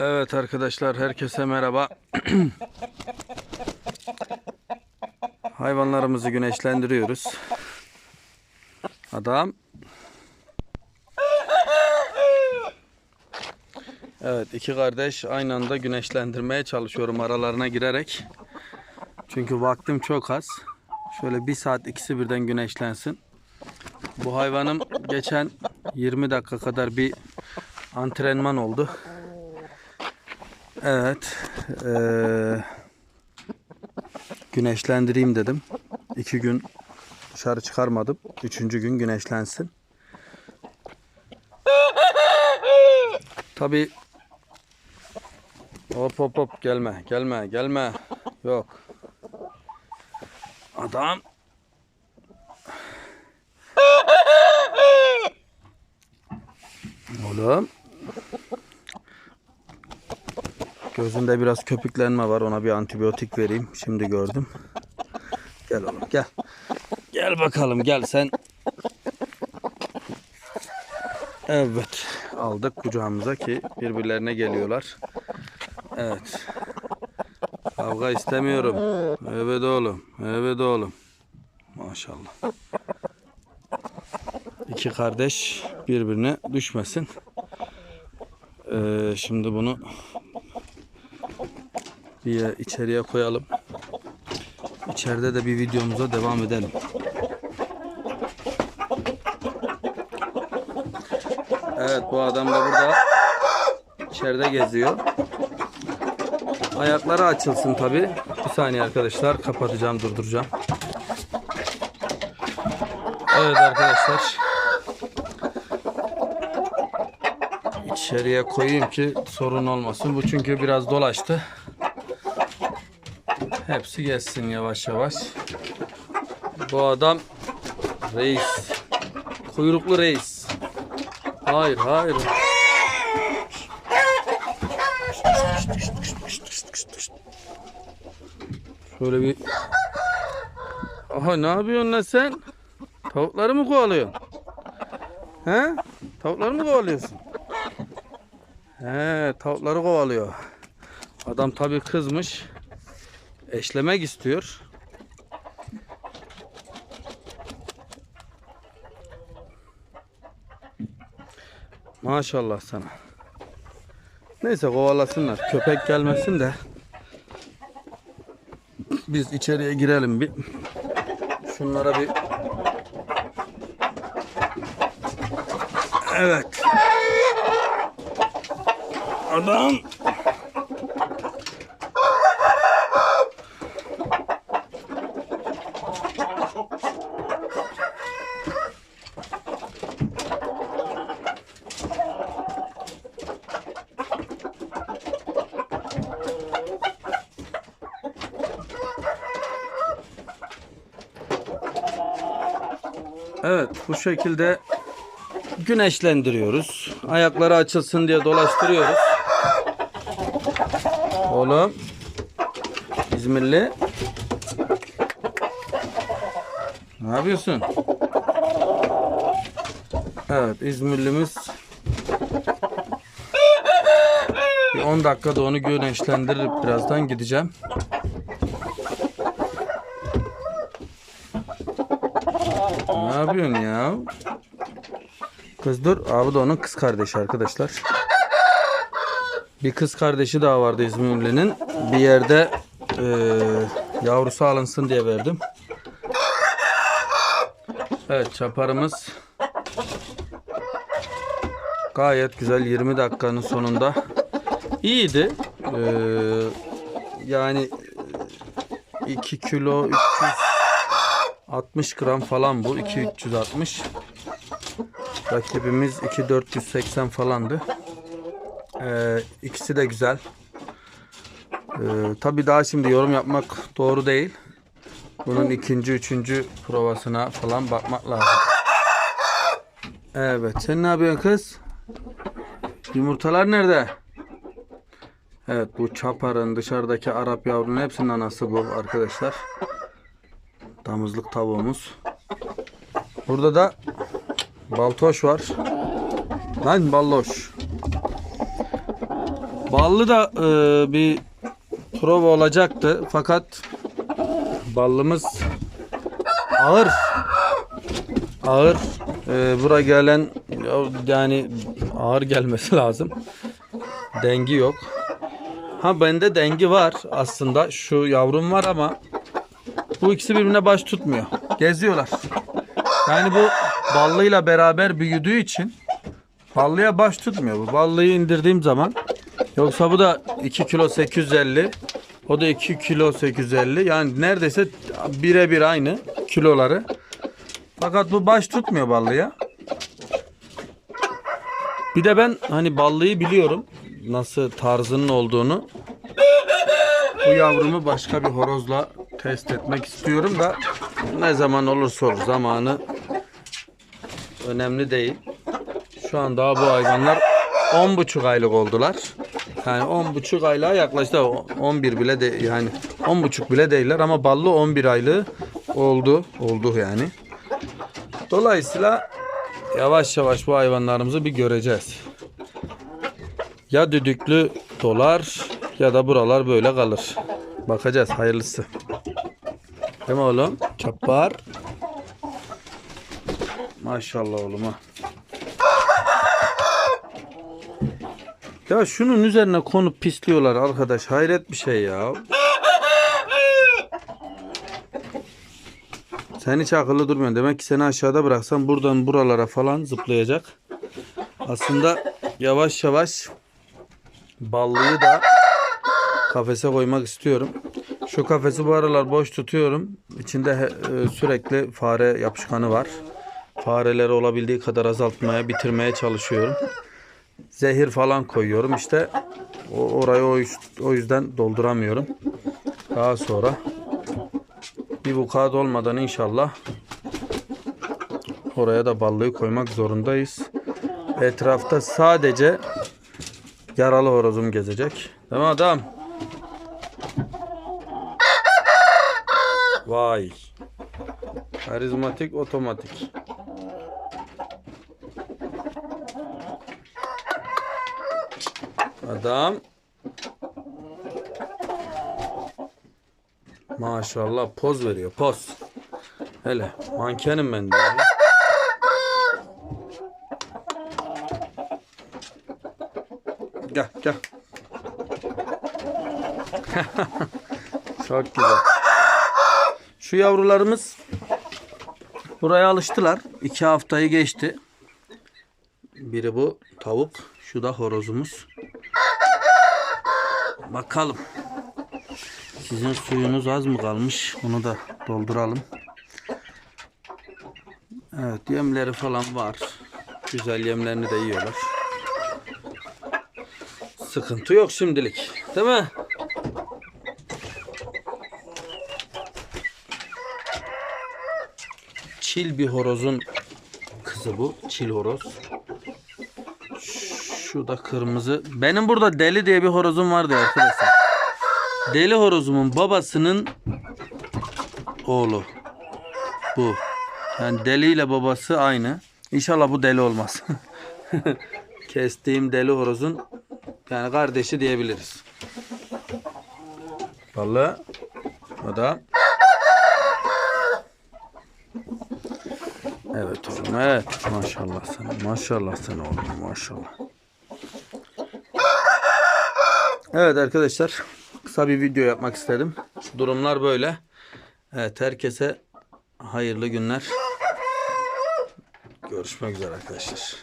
Evet arkadaşlar herkese merhaba. Hayvanlarımızı güneşlendiriyoruz. Adam. Evet iki kardeş aynı anda güneşlendirmeye çalışıyorum aralarına girerek. Çünkü vaktim çok az. Şöyle bir saat ikisi birden güneşlensin. Bu hayvanım geçen 20 dakika kadar bir antrenman oldu. Evet. eee, güneşlendireyim dedim. İki gün dışarı çıkarmadım. Üçüncü gün güneşlensin. Tabi hop hop hop gelme gelme gelme yok adam oğlum Gözünde biraz köpüklenme var. Ona bir antibiyotik vereyim. Şimdi gördüm. Gel oğlum gel. Gel bakalım gel sen. Evet. Aldık kucağımıza ki birbirlerine geliyorlar. Evet. Kavga istemiyorum. Evet oğlum. Evet oğlum. Maşallah. İki kardeş birbirine düşmesin. Ee, şimdi bunu bir içeriye koyalım. İçeride de bir videomuza devam edelim. Evet bu adam da burada içeride geziyor. Ayakları açılsın tabi. Bir saniye arkadaşlar kapatacağım durduracağım. Evet arkadaşlar. İçeriye koyayım ki sorun olmasın. Bu çünkü biraz dolaştı. Hepsi geçsin yavaş yavaş. Bu adam reis. Kuyruklu reis. Hayır hayır. Şöyle bir Aha ne yapıyorsun lan sen? Tavukları mı kovalıyorsun? He? Tavukları mı kovalıyorsun? He, tavukları kovalıyor. Adam tabii kızmış. Eşlemek istiyor. Maşallah sana. Neyse kovalasınlar. Köpek gelmesin de. Biz içeriye girelim bir. Şunlara bir Evet. Adam Evet bu şekilde güneşlendiriyoruz. Ayakları açılsın diye dolaştırıyoruz. Oğlum. İzmirli. Ne yapıyorsun? Evet İzmirlimiz bir 10 dakikada onu güneşlendirip birazdan gideceğim. Ne yapıyorsun ya? Kız dur. Abi de onun kız kardeşi arkadaşlar. Bir kız kardeşi daha vardı İzmirli'nin. Bir yerde eee, yavrusu alınsın diye verdim. Evet çaparımız gayet güzel 20 dakikanın sonunda iyiydi. Eee, yani 2 kilo 360 gram falan bu 2360 Rakibimiz 2480 falandı. Ee, ikisi de güzel. Ee, Tabi daha şimdi yorum yapmak doğru değil. Bunun ikinci, üçüncü provasına falan bakmak lazım. Evet. Sen ne yapıyorsun kız? Yumurtalar nerede? Evet bu çaparın dışarıdaki Arap yavrunun hepsinin anası bu arkadaşlar. Damızlık tavuğumuz. Burada da baltoş var. Lan balloş. Ballı da e, bir prova olacaktı fakat ballımız ağır. Ağır. E, bura gelen yani ağır gelmesi lazım. Dengi yok. Ha bende dengi var aslında. Şu yavrum var ama bu ikisi birbirine baş tutmuyor. Geziyorlar. Yani bu ballıyla beraber büyüdüğü için ballıya baş tutmuyor. Bu ballıyı indirdiğim zaman yoksa bu da 2 kilo 850 o da 2 kilo 850 yani neredeyse birebir aynı kiloları. Fakat bu baş tutmuyor ballıya. Bir de ben hani ballıyı biliyorum. Nasıl tarzının olduğunu. Bu yavrumu başka bir horozla test etmek istiyorum da ne zaman olursa olur zamanı önemli değil. Şu an daha bu hayvanlar 10,5 aylık oldular. Yani 10,5 aylığa yaklaştı. 11 bile de yani 10,5 bile değiller ama ballı 11 aylığı oldu. Oldu yani. Dolayısıyla yavaş yavaş bu hayvanlarımızı bir göreceğiz. Ya düdüklü dolar ya da buralar böyle kalır. Bakacağız hayırlısı. Değil mi oğlum? Çapar. Maşallah oğlum ha. Ya şunun üzerine konup pisliyorlar arkadaş. Hayret bir şey ya. Sen hiç akıllı durmuyorsun. Demek ki seni aşağıda bıraksam buradan buralara falan zıplayacak. Aslında yavaş yavaş ballıyı da kafese koymak istiyorum. Şu kafesi bu aralar boş tutuyorum. İçinde e, sürekli fare yapışkanı var. Fareleri olabildiği kadar azaltmaya, bitirmeye çalışıyorum. Zehir falan koyuyorum. İşte orayı o, yüz- o yüzden dolduramıyorum. Daha sonra bir vukuat olmadan inşallah oraya da ballıyı koymak zorundayız. Etrafta sadece yaralı horozum gezecek. Değil mi adam? Vay. Karizmatik otomatik. Adam. Maşallah poz veriyor poz. Hele mankenim ben de. ya. Gel gel. Çok güzel. Şu yavrularımız buraya alıştılar. İki haftayı geçti. Biri bu tavuk. Şu da horozumuz. Bakalım. Sizin suyunuz az mı kalmış? Onu da dolduralım. Evet yemleri falan var. Güzel yemlerini de yiyorlar. Sıkıntı yok şimdilik. Değil mi? Çil bir horozun kızı bu. Çil horoz. Şu da kırmızı. Benim burada deli diye bir horozum vardı arkadaşlar. Deli horozumun babasının oğlu. Bu. Yani deli ile babası aynı. İnşallah bu deli olmaz. Kestiğim deli horozun yani kardeşi diyebiliriz. Vallahi o da Evet oğlum evet. Maşallah sana. Maşallah sana oğlum maşallah. Evet arkadaşlar kısa bir video yapmak istedim. Durumlar böyle. Evet herkese hayırlı günler. Görüşmek üzere arkadaşlar.